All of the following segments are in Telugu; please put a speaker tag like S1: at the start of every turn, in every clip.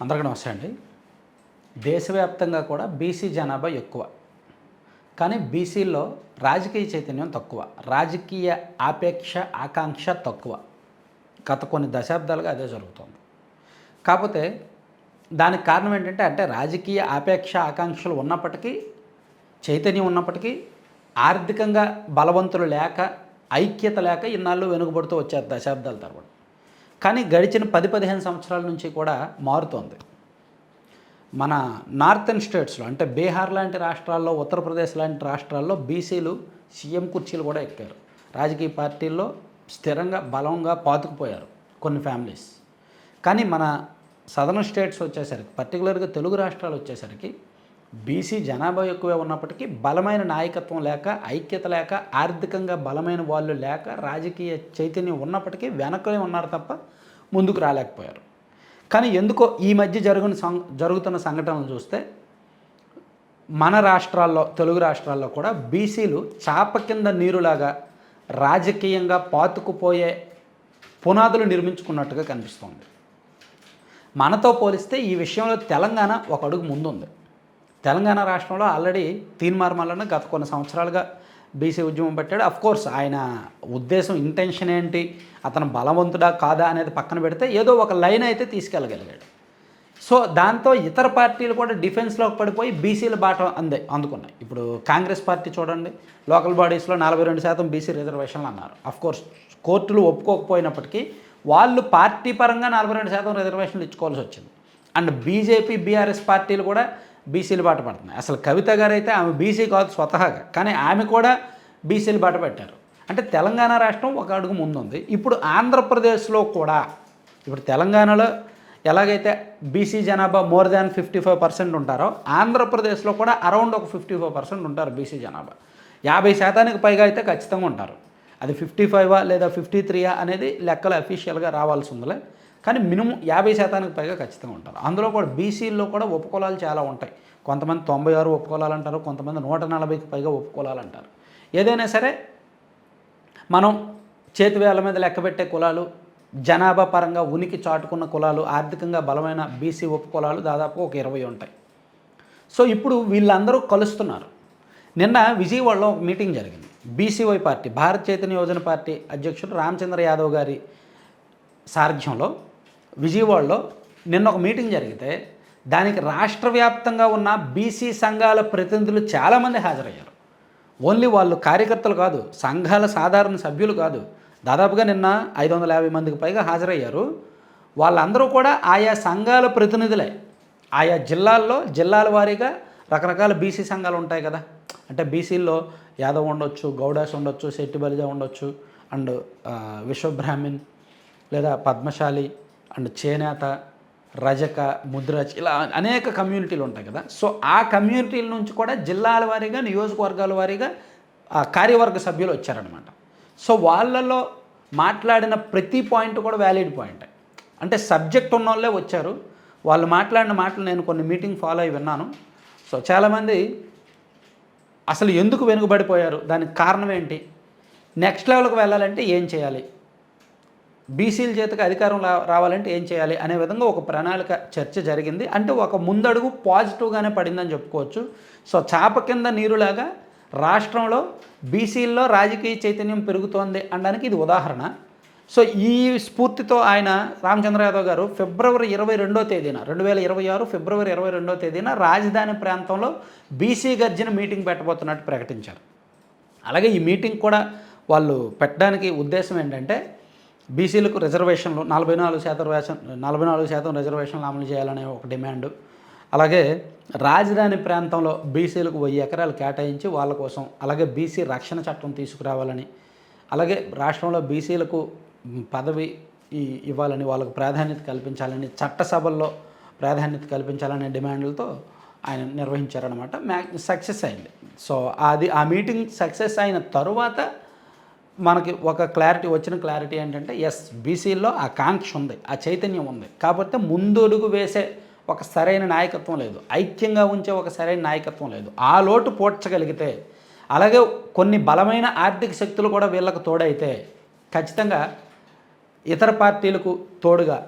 S1: అందరికీ నమస్తే అండి. దేశవ్యాప్తంగా కూడా బీసీ జనాభా ఎక్కువ. కానీ బీసీలో రాజకీయ చైతన్యం తక్కువ. రాజకీయ ఆపేక్ష ఆకాంక్ష తక్కువ. గత కొన్ని దశాబ్దాలుగా అదే జరుగుతుంది. కాకపోతే దానికి కారణం ఏంటంటే అంటే రాజకీయ ఆపేక్ష ఆకాంక్షలు ఉన్నప్పటికీ చైతన్యం ఉన్నప్పటికీ ఆర్థికంగా బలవంతులు లేక ఐక్యత లేక ఇన్నాళ్ళు వెనుకబడుతూ వచ్చారు దశాబ్దాల తర్వాత. కానీ గడిచిన పది పదిహేను సంవత్సరాల నుంచి కూడా మారుతోంది. మన నార్థన్ స్టేట్స్లో అంటే బీహార్ లాంటి రాష్ట్రాల్లో ఉత్తరప్రదేశ్ లాంటి రాష్ట్రాల్లో బీసీలు సీఎం కుర్చీలు కూడా ఎక్కారు. రాజకీయ పార్టీల్లో స్థిరంగా బలంగా పాతుకుపోయారు కొన్ని ఫ్యామిలీస్. కానీ మన సదరన్ స్టేట్స్ వచ్చేసరికి పర్టికులర్గా తెలుగు రాష్ట్రాలు వచ్చేసరికి బీసీ జనాభా ఎక్కువే ఉన్నప్పటికీ బలమైన నాయకత్వం లేక ఐక్యత లేక ఆర్థికంగా బలమైన వాళ్ళు లేక రాజకీయ చైతన్యం ఉన్నప్పటికీ వెనకనే ఉన్నారు తప్ప ముందుకు రాలేకపోయారు. కానీ ఎందుకో ఈ మధ్య జరుగున సం జరుగుతున్న సంఘటనలు చూస్తే మన రాష్ట్రాల్లో తెలుగు రాష్ట్రాల్లో కూడా బీసీలు చాప కింద నీరులాగా రాజకీయంగా పాతుకుపోయే పునాదులు నిర్మించుకున్నట్టుగా కనిపిస్తోంది. మనతో పోలిస్తే ఈ విషయంలో తెలంగాణ ఒక అడుగు ముందుంది. తెలంగాణ రాష్ట్రంలో ఆల్రెడీ తీన్మార్ మల్లన్న గత కొన్ని సంవత్సరాలుగా బీసీ ఉద్యమం పెట్టాడు. కోర్స్ ఆయన ఉద్దేశం ఇంటెన్షన్ ఏంటి అతను బలవంతుడా కాదా అనేది పక్కన పెడితే ఏదో ఒక లైన్ అయితే తీసుకెళ్ళగలిగాడు. సో దాంతో ఇతర పార్టీలు కూడా డిఫెన్స్లోకి పడిపోయి బీసీల బాట అందే అందుకున్నాయి. ఇప్పుడు కాంగ్రెస్ పార్టీ చూడండి లోకల్ బాడీస్లో నలభై రెండు శాతం బీసీ రిజర్వేషన్లు అన్నారు. అఫ్ కోర్స్ కోర్టులు ఒప్పుకోకపోయినప్పటికీ వాళ్ళు పార్టీ పరంగా నలభై రెండు శాతం రిజర్వేషన్లు ఇచ్చుకోవాల్సి వచ్చింది. అండ్ బీజేపీ బీఆర్ఎస్ పార్టీలు కూడా బీసీలు బాట పడుతున్నాయి. అసలు కవిత గారు అయితే ఆమె బీసీ కాదు స్వతహాగా కానీ ఆమె కూడా బీసీలు బాట పెట్టారు. అంటే తెలంగాణ రాష్ట్రం ఒక అడుగు ముందుంది. ఇప్పుడు ఆంధ్రప్రదేశ్లో కూడా ఇప్పుడు తెలంగాణలో ఎలాగైతే బీసీ జనాభా more than fifty five percent ఉంటారో ఆంధ్రప్రదేశ్లో కూడా అరౌండ్ ఒక ఫిఫ్టీ ఫైవ్ పర్సెంట్ ఉంటారు బీసీ జనాభా. యాభై శాతానికి పైగా అయితే ఖచ్చితంగా ఉంటారు. అది ఫిఫ్టీ ఫైవా లేదా ఫిఫ్టీ త్రీయా అనేది లెక్కలు అఫీషియల్గా రావాల్సి ఉందిలే. కానీ మినిమం యాభై శాతానికి పైగా ఖచ్చితంగా ఉంటారు. అందులో కూడా బీసీల్లో కూడా ఉపకులాలు చాలా ఉంటాయి. కొంతమంది తొంభై ఆరు ఉపకులాలు అంటారు కొంతమంది నూట నలభైకి పైగా ఉపకులాలు అంటారు ఏదైనా సరే మనం చేతివేళ్ళ మీద లెక్కబెట్టే కులాలు జనాభా పరంగా ఉనికి చాటుకున్న కులాలు ఆర్థికంగా బలమైన బీసీ ఉపకులాలు దాదాపు ఒక ఇరవై ఉంటాయి. సో ఇప్పుడు వీళ్ళందరూ కలుస్తున్నారు. నిన్న విజయవాడలో ఒక మీటింగ్ జరిగింది. BCY party Bharat Chaitanya Yojana party అధ్యక్షుడు రామచంద్ర యాదవ్ గారి సారథ్యంలో విజయవాడలో నిన్న ఒక మీటింగ్ జరిగితే దానికి రాష్ట్ర వ్యాప్తంగా ఉన్న బీసీ సంఘాల ప్రతినిధులు చాలామంది హాజరయ్యారు. ఓన్లీ వాళ్ళు కార్యకర్తలు కాదు సంఘాల సాధారణ సభ్యులు కాదు. దాదాపుగా నిన్న ఐదు వందల యాభై మందికి పైగా హాజరయ్యారు. వాళ్ళందరూ కూడా ఆయా సంఘాల ప్రతినిధులే. ఆయా జిల్లాల్లో జిల్లాల వారీగా రకరకాల బీసీ సంఘాలు ఉంటాయి కదా. అంటే బీసీల్లో యాదవ్ ఉండొచ్చు గౌడాస్ ఉండొచ్చు శెట్టి బలిజ ఉండొచ్చు అండ్ విశ్వబ్రాహ్మిన్ లేదా పద్మశాలి అండ్ చేనేత రజక ముద్రజ్ ఇలా అనేక కమ్యూనిటీలు ఉంటాయి కదా. సో ఆ కమ్యూనిటీల నుంచి కూడా జిల్లాల వారీగా నియోజకవర్గాల వారీగా ఆ కార్యవర్గ సభ్యులు వచ్చారనమాట సో వాళ్ళలో మాట్లాడిన ప్రతి పాయింట్ కూడా వ్యాలిడ్ పాయింట్ అంటే సబ్జెక్ట్ ఉన్న వాళ్ళే వచ్చారు. వాళ్ళు మాట్లాడిన మాటలు నేను కొన్ని మీటింగ్ ఫాలో అయి విన్నాను. సో చాలామంది అసలు ఎందుకు వెనుకబడిపోయారు? దానికి కారణం ఏంటి? నెక్స్ట్ లెవెల్కి వెళ్ళాలంటే ఏం చేయాలి? బీసీల చేతకు అధికారం రావాలంటే ఏం చేయాలి అనే విధంగా ఒక ప్రణాళిక చర్చ జరిగింది. అంటే ఒక ముందడుగు పాజిటివ్గానే పడిందని చెప్పుకోవచ్చు. సో చాప కింద నీరులాగా రాష్ట్రంలో బీసీల్లో రాజకీయ చైతన్యం పెరుగుతోంది అనడానికి ఇది ఉదాహరణ. సో ఈ స్ఫూర్తితో ఆయన రామచంద్ర యాదవ్ గారు ఫిబ్రవరి ఇరవై రెండో తేదీన రెండు వేల ఇరవై ఆరు ఫిబ్రవరి ఇరవై రెండో తేదీన రాజధాని ప్రాంతంలో బీసీ గర్జన మీటింగ్ పెట్టబోతున్నట్టు ప్రకటించారు. అలాగే ఈ మీటింగ్ కూడా వాళ్ళు పెట్టడానికి ఉద్దేశం ఏంటంటే బీసీలకు రిజర్వేషన్లు నలభై నాలుగు శాతం రేషన్ నలభై నాలుగు శాతం రిజర్వేషన్లు అమలు చేయాలనే ఒక డిమాండ్. అలాగే రాజధాని ప్రాంతంలో బీసీలకు వెయ్యి ఎకరాలు కేటాయించి వాళ్ళ కోసం అలాగే బీసీ రక్షణ చట్టం తీసుకురావాలని అలాగే రాష్ట్రంలో బీసీలకు పదవి ఇవ్వాలని వాళ్ళకు ప్రాధాన్యత కల్పించాలని చట్టసభల్లో ప్రాధాన్యత కల్పించాలనే డిమాండ్లతో ఆయన నిర్వహించారనమాట మ్యా సక్సెస్ అయింది. సో అది ఆ మీటింగ్ సక్సెస్ అయిన తరువాత మనకి ఒక క్లారిటీ వచ్చిన క్లారిటీ ఏంటంటే ఎస్ బీసీల్లో ఆ కాంక్ష ఉంది ఆ చైతన్యం ఉంది. కాకపోతే ముందడుగు వేసే ఒక సరైన నాయకత్వం లేదు ఐక్యంగా ఉంచే ఒక సరైన నాయకత్వం లేదు. ఆ లోటు పోడ్చగలిగితే అలాగే కొన్ని బలమైన ఆర్థిక శక్తులు కూడా వీళ్ళకు తోడైతే ఖచ్చితంగా ఇతర పార్టీలకు తోడుగా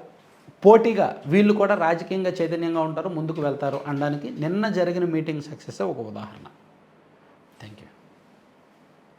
S1: పోటీగా వీళ్ళు కూడా రాజకీయంగా చైతన్యంగా ఉంటారు ముందుకు వెళ్తారు అనడానికి నిన్న జరిగిన మీటింగ్ సక్సెస్ ఒక ఉదాహరణ.